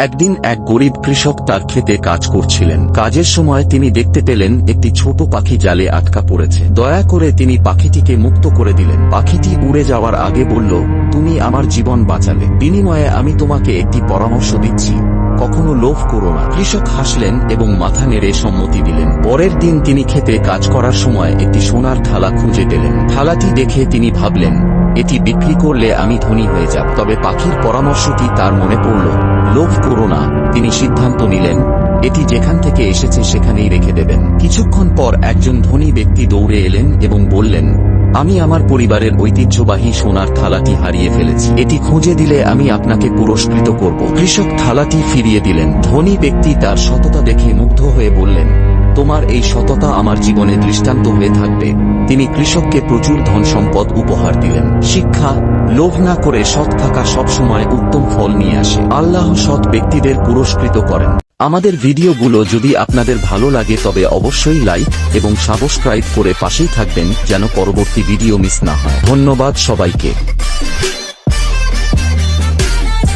একদিন এক গরিব কৃষক তার ক্ষেতে কাজ করছিলেন। কাজের সময় তিনি দেখতে পেলেন, একটি ছোট পাখি জালে আটকা পড়েছে। দয়া করে তিনি পাখিটিকে মুক্ত করে দিলেন। পাখিটি উড়ে যাওয়ার আগে বলল, তুমি আমার জীবন বাঁচালে। বিনিময়ে আমি তোমাকে একটি পরামর্শ দিচ্ছি। কখনো লোভ করো না। কৃষক হাসলেন এবং মাথা নেড়ে সম্মতি দিলেন। পরের দিন তিনি খেতে কাজ করার সময় একটি সোনার থালা খুঁজে পেলেন। থালাটি দেখে তিনি ভাবলেন এটি বিক্রি করলে আমি ধনী হয়ে যাব। তবে পাখির পরামর্শটি তার মনে পড়ল, লোভ করো না, তিনি সিদ্ধান্ত নিলেন, এটি যেখান থেকে এসেছে সেখানেই রেখে দেবেন। কিছুক্ষণ পর একজন ধনী ব্যক্তি দৌড়ে এলেন এবং বললেন, আমি আমার পরিবারের ঐতিহ্যবাহী সোনার থালাটি হারিয়ে ফেলেছি। এটি খুঁজে দিলে আমি আপনাকে পুরস্কৃত করব। কৃষক থালাটি ফিরিয়ে দিলেন। ধনী ব্যক্তি তার সততা দেখে মুগ্ধ হয়ে বললেন তোমার এই সততা আমার জীবনে দৃষ্টান্ত হয়ে থাকবে। তিনি কৃষককে প্রচুর ধন সম্পদ উপহার দিলেন। শিক্ষা, লোভ না করে সৎ থাকা সবসময় উত্তম ফল নিয়ে আসে। আল্লাহ সৎ ব্যক্তিদের পুরস্কৃত করেন। আমাদের ভিডিওগুলো যদি আপনাদের ভালো লাগে তবে অবশ্যই লাইক এবং সাবস্ক্রাইব করে পাশেই থাকবেন যেন পরবর্তী ভিডিও মিস না হয়। ধন্যবাদ সবাইকে।